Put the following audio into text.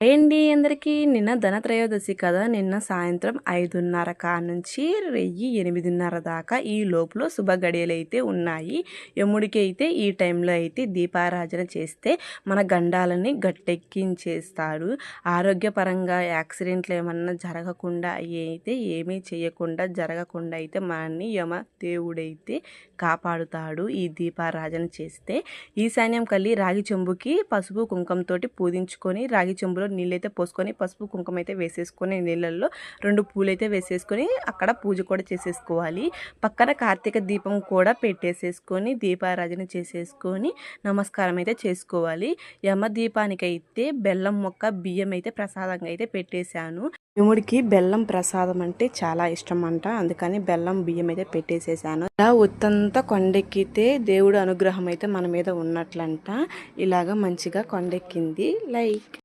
ఏంటి అందరికీ? నిన్న ధనత్రయోదశి కదా నిన్న సాయంత్రం ఐదున్నర కా నుంచి వెయ్యి ఎనిమిదిన్నర దాకా ఈ లోపల శుభ గడియలు అయితే ఉన్నాయి. యముడికి అయితే ఈ టైంలో అయితే దీపారాజన చేస్తే మన గండాలని గట్టెక్కించేస్తాడు. ఆరోగ్యపరంగా యాక్సిడెంట్లు ఏమన్నా జరగకుండా అయితే ఏమీ చేయకుండా జరగకుండా అయితే మనల్ని యమ దేవుడైతే కాపాడుతాడు ఈ దీపారాజన చేస్తే. ఈశాన్యం కల్లి రాగి చెంబుకి పసుపు కుంకంతో పూజించుకొని రాగి చెంబులో నీళ్ళైతే పోసుకొని పసుపు కుంకుమ అయితే వేసేసుకొని నీళ్ళల్లో రెండు పూలైతే వేసేసుకొని అక్కడ పూజ కూడా చేసేసుకోవాలి. పక్కన కార్తీక దీపం కూడా పెట్టేసేసుకొని దీపారాధన చేసేసుకొని నమస్కారం అయితే చేసుకోవాలి. యమ దీపానికైతే బెల్లం మొక్క బియ్యం అయితే ప్రసాదంగా అయితే పెట్టేశాను. యముడికి బెల్లం ప్రసాదం అంటే చాలా ఇష్టం అంట అందుకని బెల్లం బియ్యం అయితే పెట్టేసేసాను ఇలా ఉత్తంతా కొండెక్కితే దేవుడు అనుగ్రహం అయితే మన మీద ఉన్నట్లంట. ఇలాగా మంచిగా కొండెక్కింది. లైక్